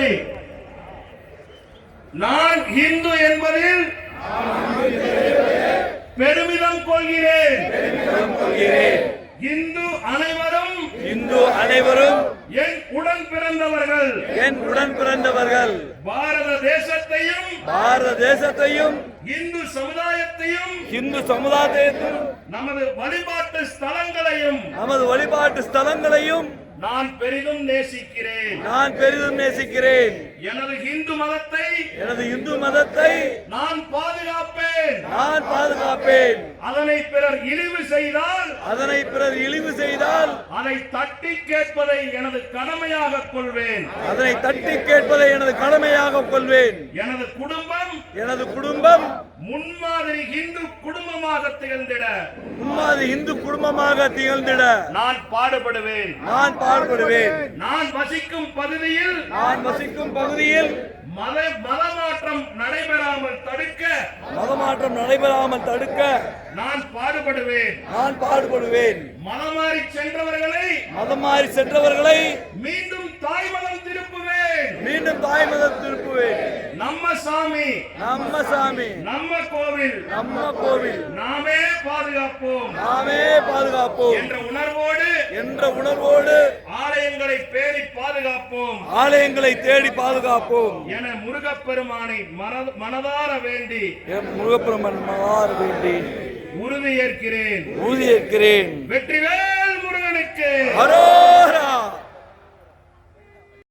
உறுதிமொழி நான் இந்து என்பதில் பெருமிதம் கொள்கிறேன். இந்து அனைவரும் இந்து அனைவரும் என் உடன் பிறந்தவர்கள். என் உடன் பிறந்தவர்கள். பாரத தேசத்தையும் பாரத தேசத்தையும் இந்து சமுதாயத்தையும் இந்து சமுதாயத்தையும் நமது வழிபாட்டு ஸ்தலங்களையும் நமது வழிபாட்டு ஸ்தலங்களையும் நான் பெரிதும் நேசிக்கிறேன். நான் பெரிதும் நேசிக்கிறேன். எனது இந்து மதத்தை எனது இந்து மதத்தை நான் பாதுகாப்பேன் நான் பாதுகாப்பேன். அதனை பிறர் இழிவு செய்தால் அதனை பிறர் இழிவு செய்தால் அதை தட்டி கேட்பதை எனது கடமையாக கொள்வேன். அதனை தட்டி கேட்பதை எனது கடமையாக கொள்வேன். எனது குடும்பம் எனது குடும்பம் முன்மாதிரி இந்து குடும்பமாக திகழ்ந்திட. முன்மாதிரி இந்து குடும்பமாக திகழ்ந்திட. நான் பாடுபடுவேன். நான் பாடுபடுவேன். நான் வசிக்கும் பகுதியில் நான் வசிக்கும் பகுதியில் மத தடுக்க மதமாற்றம் நடைபெறாமல் தடுக்க நான் பாடுபடுவேன். நான் பாடுபடுவேன். மதமாறி சென்றவர்களை மதம் மாறி சென்றவர்களை மீண்டும் தாய்மதம் திருப்புவேன். மீண்டும் தாய் மதம் திருப்புவேன். நம்ம சாமி நம்ம சாமி நம்ம கோவில் நம்ம கோவில். நாமே பாதுகாப்போம். நாமே பாதுகாப்போம். என்ற உணர்வோடு என்ற உணர்வோடு ஆலயங்களை பேணி பாதுகாப்போம். ஆலயங்களை தேடி பாதுகாப்போம். என முருகப்பெருமானை மனத- மனதார வேண்டி என் முருகப்பெருமன் மாறு வேண்டி உறுதியேற்கிறேன் உறுதியேற்கிறேன் வெற்றிவேல் முருகனுக்கு. ஹரோ